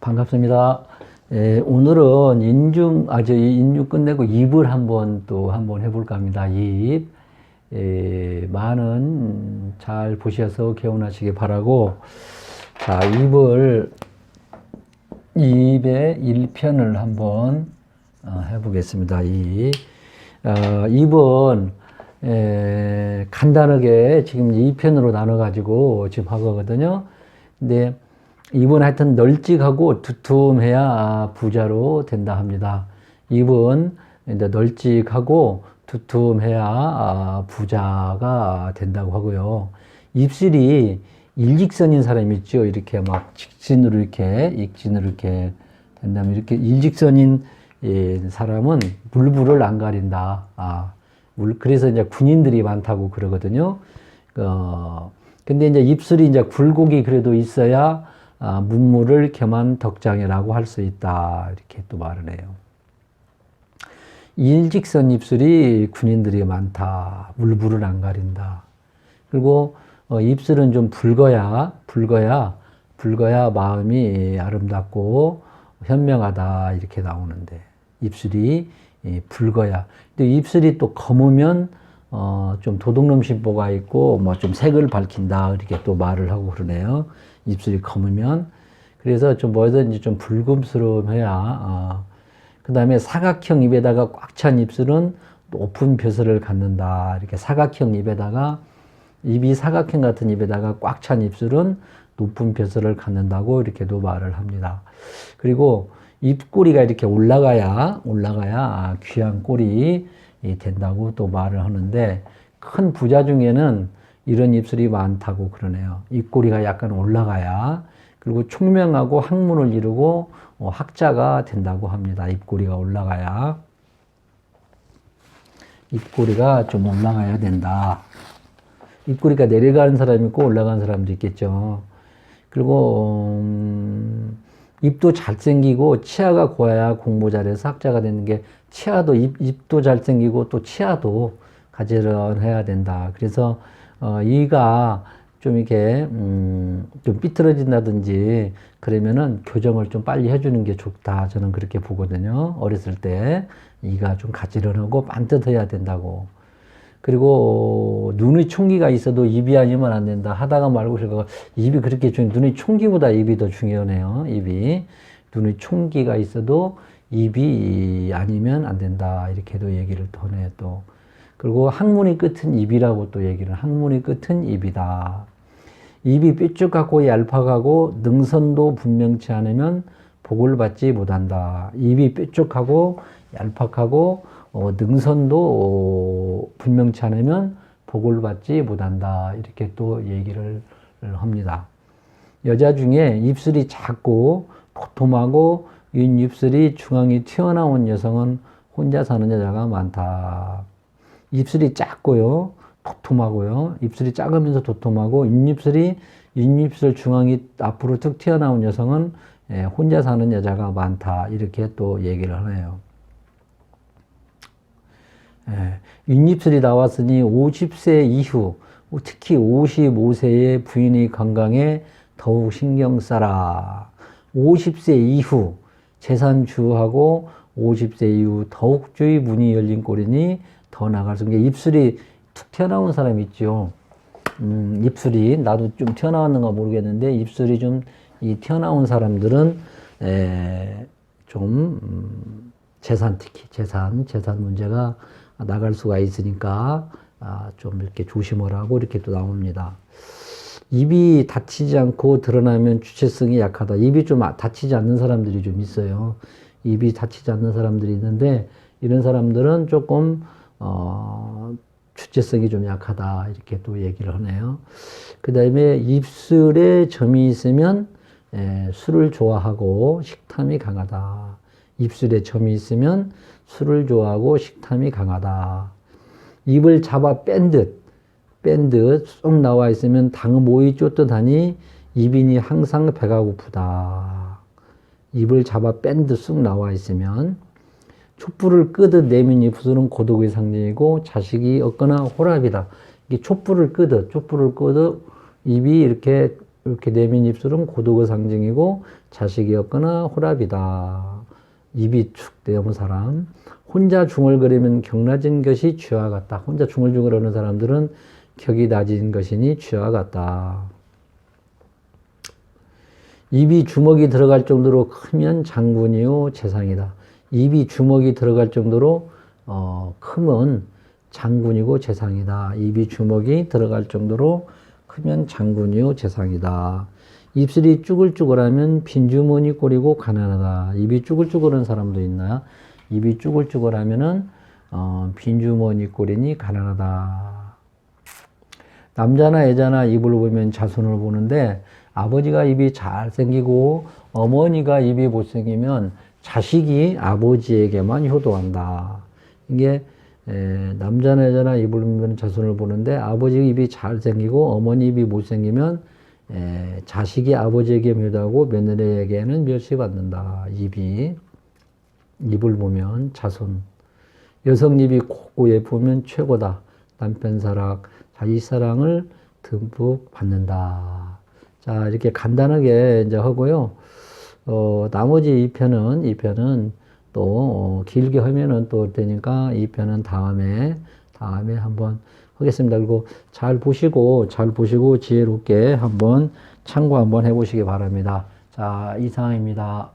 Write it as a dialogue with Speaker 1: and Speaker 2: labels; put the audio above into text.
Speaker 1: 반갑습니다. 예, 오늘은 인중, 아, 저 인중 끝내고 입을 한번 또 한번 해볼까 합니다. 입. 예, 많은 잘 보셔서 개운하시기 바라고. 자, 입을, 입의 1편을 한번 어, 해보겠습니다. 입. 어, 입은, 에, 간단하게 지금 2편으로 나눠가지고 지금 하거든요. 근데 입은 하여튼 널찍하고 두툼해야 부자로 된다 합니다. 입은 이제 널찍하고 두툼해야 아, 부자가 된다고 하고요. 입술이 일직선인 사람이 있죠. 이렇게 막 직진으로 이렇게 익진으로 이렇게 된다면 이렇게 일직선인 예, 사람은 물불을 안 가린다. 아, 물 그래서 이제 군인들이 많다고 그러거든요. 어, 근데 이제 입술이 이제 굴곡이 그래도 있어야 아, 문물을 겸한 덕장이라고 할 수 있다. 이렇게 또 말을 해요. 일직선 입술이 군인들이 많다. 물불을 안 가린다. 그리고 어, 입술은 좀 붉어야, 붉어야, 붉어야 마음이 아름답고 현명하다. 이렇게 나오는데 입술이 예, 붉어야. 근데 입술이 또 검으면 어, 좀 도둑놈 심보가 있고 뭐 좀 색을 밝힌다. 이렇게 또 말을 하고 그러네요. 입술이 검으면 그래서 좀 뭐든지 좀 붉음스러움해야 어. 그 다음에 사각형 입에다가 꽉 찬 입술은 높은 벼슬을 갖는다 이렇게 사각형 입에다가 입이 사각형 같은 입에다가 꽉 찬 입술은 높은 벼슬을 갖는다고 이렇게도 말을 합니다 그리고 입꼬리가 이렇게 올라가야 올라가야 아, 귀한 꼴이 된다고 또 말을 하는데 큰 부자 중에는 이런 입술이 많다고 그러네요. 입꼬리가 약간 올라가야 그리고 총명하고 학문을 이루고 어, 학자가 된다고 합니다. 입꼬리가 올라가야 입꼬리가 좀 올라가야 된다. 입꼬리가 내려가는 사람이 있고 올라가는 사람도 있겠죠. 그리고 음, 입도 잘생기고 치아가 고와야 공부 잘해서 학자가 되는 게 치아도 입, 입도 잘생기고 또 치아도 가지런해야 된다. 그래서 어, 이가 좀 이렇게 음, 좀 삐뚤어진다든지 그러면은 교정을 좀 빨리 해주는 게 좋다. 저는 그렇게 보거든요. 어렸을 때 이가 좀 가지런하고 반듯해야 된다고. 그리고 눈의 총기가 있어도 입이 아니면 안 된다. 하다가 말고 그러고 입이 그렇게 중 눈의 총기보다 입이 더 중요하네요. 입이 눈의 총기가 있어도 입이 아니면 안 된다. 이렇게도 얘기를 더네 또. 그리고 학문의 끝은 입이라고 또 얘기를 학문의 끝은 입이다. 입이 뾰족하고 얄팍하고 능선도 분명치 않으면 복을 받지 못한다. 입이 뾰족하고 얄팍하고 어, 능선도 어, 분명치 않으면 복을 받지 못한다. 이렇게 또 얘기를 합니다. 여자 중에 입술이 작고 도톰하고 윗입술이 중앙이 튀어나온 여성은 혼자 사는 여자가 많다. 입술이 작고요. 도톰하고요. 입술이 작으면서 도톰하고 윗입술이 윗입술 중앙이 앞으로 툭 튀어나온 여성은 예, 혼자 사는 여자가 많다. 이렇게 또 얘기를 하네요. 예, 윗입술이 나왔으니 50세 이후 특히 55세의 부인의 건강에 더욱 신경 써라. 50세 이후 재산 주하고 50세 이후 더욱 주의 문이 열린 꼴이니 더 나갈 수 있는 게 입술이 툭 튀어나온 사람 있죠. 음, 입술이 나도 좀 튀어나왔는가 모르겠는데 입술이 좀 이 튀어나온 사람들은 에, 좀 음, 재산 특히 재산 재산 문제가 나갈 수가 있으니까 아, 좀 이렇게 조심을 하고 이렇게 또 나옵니다. 입이 다치지 않고 드러나면 주체성이 약하다. 입이 좀 다치지 않는 사람들이 좀 있어요. 입이 다치지 않는 사람들이 있는데 이런 사람들은 조금 어, 주체성이 좀 약하다 이렇게 또 얘기를 하네요. 그 다음에 입술에 점이 있으면 에, 술을 좋아하고 식탐이 강하다. 입술에 점이 있으면 술을 좋아하고 식탐이 강하다. 입을 잡아 뺀 듯, 뺀 듯 쏙 나와 있으면 당음 오이 쫓듯하니 입인이 항상 배가 고프다. 입을 잡아 뺀 듯 쑥 나와 있으면 촛불을 끄듯 내민 입술은 고독의 상징이고 자식이 없거나 호랍이다. 이게 촛불을 끄듯, 촛불을 끄듯 입이 이렇게 이렇게 내민 입술은 고독의 상징이고 자식이었거나 호랍이다. 입이 축 내어온 사람. 혼자 중얼거리면 경낮은 것이 쥐와 같다. 혼자 중얼중얼하는 사람들은 격이 낮은 것이니 쥐와 같다. 입이 주먹이 들어갈 정도로 크면 장군이요 재상이다. 입이 주먹이 들어갈 정도로 어, 크면 장군이고 재상이다. 입이 주먹이 들어갈 정도로 크면 장군이요 재상이다. 입술이 쭈글쭈글하면 빈주머니 꼴이고 가난하다. 입이 쭈글쭈글한 사람도 있나요? 입이 쭈글쭈글하면은 어, 빈주머니 꼴이니 가난하다. 남자나 여자나 입을 보면 자손을 보는데 아버지가 입이 잘생기고 어머니가 입이 못생기면 자식이 아버지에게만 효도한다. 이게 에, 남자나 여자나 입을 보면 자손을 보는데 아버지 입이 잘생기고 어머니 입이 못생기면 에, 자식이 아버지에게 효도하고 며느리에게는 멸시받는다. 입이 입을 보면 자손 여성 입이 곱고 예쁘면 최고다. 남편 사랑, 자식 사랑을 듬뿍 받는다. 자, 이렇게 간단하게 이제 하고요. 어, 나머지 이 편은, 이 편은 또, 어, 길게 하면은 또 되니까 이 편은 다음에, 다음에 한번 하겠습니다. 그리고 잘 보시고, 잘 보시고 지혜롭게 한번 참고 한번 해보시기 바랍니다. 자, 이상입니다.